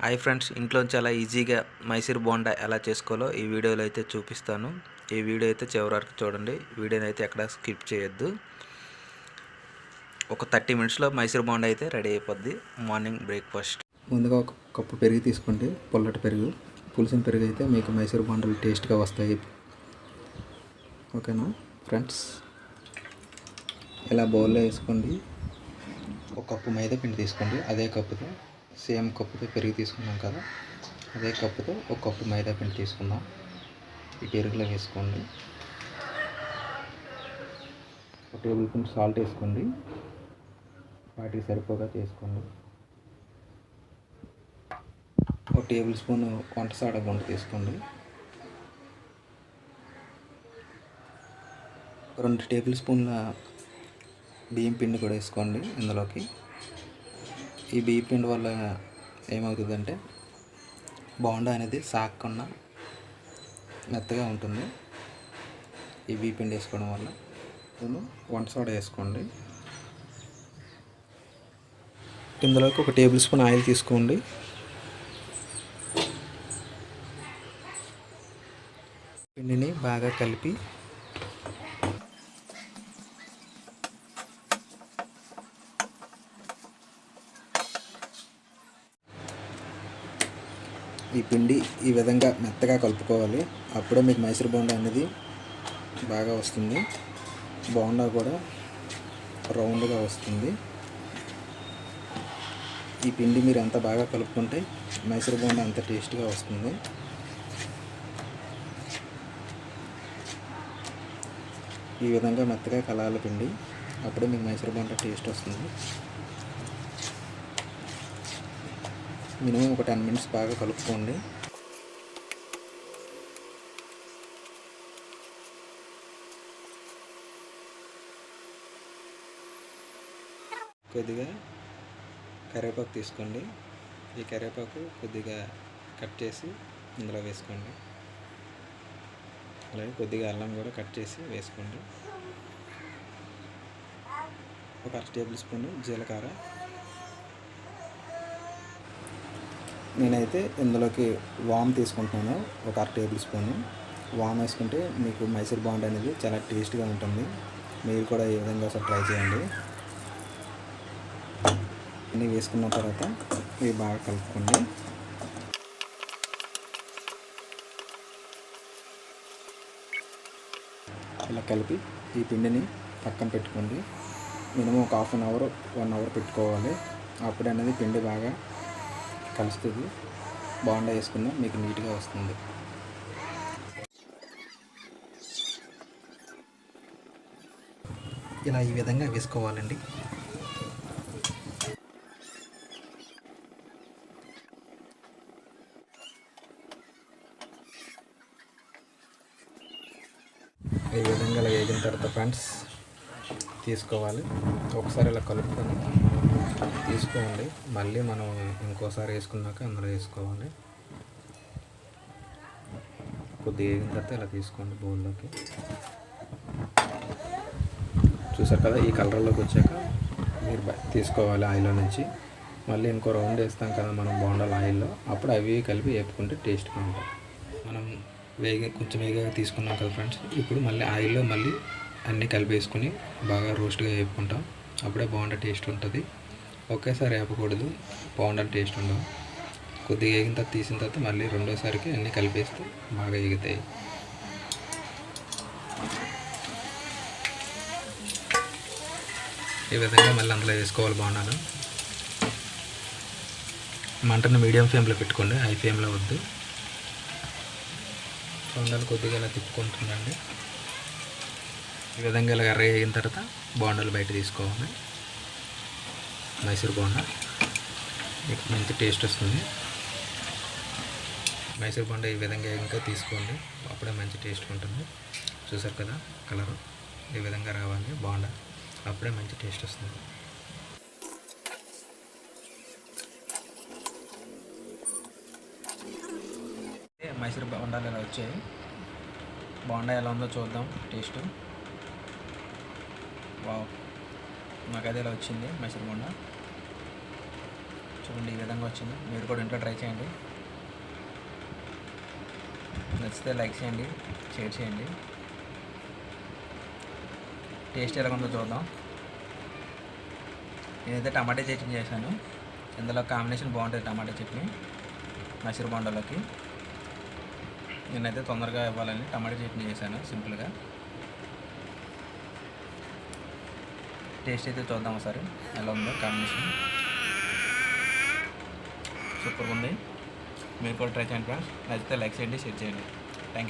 Hi friends ఇంట్లోంచి చాలా ఈజీగా మైసూర్ బోండా ఎలా చేసుకోవాలో ఈ వీడియోలో అయితే చూపిస్తాను. ఈ వీడియో అయితే చివరి వరకు చూడండి. వీడియోని అయితే ఎక్కడ స్కిప్ చేయొద్దు. ఒక థర్టీ మినిట్స్లో మైసూర్ బోండా అయితే రెడీ అయిపోద్ది. Morning breakfast. ముందుగా ఒక కప్పు పెరుగు తీసుకోండి. పొల్లటి పెరుగు. పులిసిన పెరుగు అయితే మీకు మైసూర్ బోండాలు టేస్ట్గా వస్తాయి. ఓకేనా ఫ్రెండ్స్? ఇలా బౌల్లో వేసుకోండి. ఒక కప్పు మైదా పిండి తీసుకోండి. అదే కప్పుతో సేమ్ కప్పుతో పెరుగు తీసుకున్నాం కదా అదే కప్పుతో ఒక కప్పు మైదా పిండి తీసుకుందాం. ఈ పెరుగులో వేసుకోండి. ఒక టేబుల్ స్పూన్ సాల్ట్ వేసుకోండి. వాటికి సరిపోగా చేసుకోండి. ఒక టేబుల్ స్పూన్ వంట సోడా గుంట తీసుకోండి. రెండు టేబుల్ స్పూన్ల బియ్యం పిండి కూడా వేసుకోండి ఇందులోకి. ఈ బియ్యం పిండి వల్ల ఏమవుతుందంటే బోండా అనేది సాగకుండా మెత్తగా ఉంటుంది. ఈ బియ్యం పిండి వేసుకోవడం వల్ల. నేను వంట సోడా వేసుకోండి. ఇందులోకి ఒక టేబుల్ స్పూన్ ఆయిల్ తీసుకోండి. పిండిని బాగా కలిపి ఈ పిండి ఈ విధంగా మెత్తగా కలుపుకోవాలి. అప్పుడే మీకు మైసూర్ బోండా అనేది బాగా వస్తుంది. బోండా కూడా రౌండ్గా వస్తుంది. ఈ పిండి మీరు ఎంత బాగా కలుపుకుంటే మైసూర్ బోండా అంత టేస్ట్గా వస్తుంది. ఈ విధంగా మెత్తగా కలాల పిండి. అప్పుడే మీకు మైసూర్ బోండా టేస్ట్ వస్తుంది. మినిమం ఒక టెన్ మినిట్స్ బాగా కలుపుకోండి. కొద్దిగా కరివేపాకు తీసుకోండి. ఈ కరివేపాకు కొద్దిగా కట్ చేసి ఇందులో వేసుకోండి. అలాగే కొద్దిగా అల్లం కూడా కట్ చేసి వేసుకోండి. ఒక అర టేబుల్ స్పూన్ జీలకర్ర. నేనైతే ఇందులోకి వామ్ తీసుకుంటున్నాను ఒక అర టేబుల్ స్పూన్. వామ్ వేసుకుంటే మీకు మైసూర్ బాండ్ అనేది చాలా టేస్ట్గా ఉంటుంది. మీరు కూడా ఈ విధంగా ఒకసారి ట్రై చేయండి. అన్నీ వేసుకున్న తర్వాత ఇవి బాగా కలుపుకోండి. ఇలా కలిపి ఈ పిండిని పక్కన పెట్టుకోండి. మినిమం ఒక half an hour one hour పెట్టుకోవాలి. అప్పుడు అనేది పిండి బాగా కలుస్తుంది. బాగుండా వేసుకున్నా మీకు నీట్గా వస్తుంది. ఇలా ఈ విధంగా వేసుకోవాలండి. ఈ విధంగా వేగిన తర్వాత ఫ్రెండ్స్ తీసుకోవాలి. ఒకసారి ఇలా కలుపుకొని తీసుకోండి. మళ్ళీ మనం ఇంకోసారి వేసుకున్నాక అందులో వేసుకోవాలి. కొద్దిగా వేగిన తర్వాత ఇలా తీసుకోండి బౌల్లోకి. చూసారు కదా ఈ కలర్లోకి వచ్చాక మీరు బ- తీసుకోవాలి ఆయిల్లో నుంచి. మళ్ళీ ఇంకో రౌండ్ వేస్తాం కదా మనం బోండాల ఆయిల్లో. అప్పుడు అవి కలిపి వేపుకుంటే టేస్ట్గా ఉంటాయి. మనం వేగి కొంచెం వేగగా తీసుకున్నాం కదా ఫ్రెండ్స్ ఇప్పుడు మళ్ళీ ఆయిల్లో మళ్ళీ అన్నీ కలిపేసుకుని బాగా రోస్ట్గా వేపుకుంటాం. అప్పుడే బాగుండే టేస్ట్ ఉంటుంది. ఒకేసారి వేపకూడదు. బాగుండే టేస్ట్ ఉండవు. కొద్దిగా వేగిన తర్వాత తీసిన తర్వాత మళ్ళీ రెండోసారికి అన్నీ కలిపేస్తే బాగా ఎగుతాయి. ఈ విధంగా మళ్ళీ అందులో వేసుకోవాలి బాగున్నాను మంటను మీడియం ఫ్లేమ్లో పెట్టుకోండి. హై ఫ్లేమ్లో వద్దు. కొండలు కొద్దిగా ఇలా తిప్పుకుంటుందండి ఈ విధంగా ఇలా కర్రీ అయిన తర్వాత బోండాలు బయట తీసుకోవాలి. మైసూర్ బోండా మీకు మంచి టేస్ట్ వస్తుంది. మైసూర్ బోండా ఈ విధంగా ఇంకా తీసుకోండి. అప్పుడే మంచి టేస్ట్ ఉంటుంది. చూసారు కదా కలరు ఈ విధంగా రావాలి బోండా అప్పుడే మంచి టేస్ట్ వస్తుంది. మైసూర్ బోండాలు ఇలా వచ్చాయి? బోండా ఎలా ఉందో చూద్దాం. Taste wow. నాకు అదే ఇలా వచ్చింది మైసూర్ బోండా చూడండి ఈ విధంగా వచ్చింది. మీరు కూడా ఇంట్లో ట్రై చేయండి. నచ్చితే లైక్ చేయండి షేర్ చేయండి. టేస్ట్ ఎలా ఉందో చూద్దాం. నేనైతే టమాటా చట్నీ చేశాను. ఇందులో కాంబినేషన్ బాగుంటుంది టమాటా చట్నీ మైసూర్ బొండలోకి నేనైతే తొందరగా ఇవ్వాలని టమాటా చట్నీ చేశాను సింపుల్గా. టేస్ట్ అయితే చూద్దాం ఒకసారి. ఎలా ఉందో కాంబినేషన్. సూపర్గా ఉంది. మీరు కూడా ట్రై చేయండి ఫ్రెండ్స్. నచ్చితే లైక్ చేయండి షేర్ చేయండి. Thank you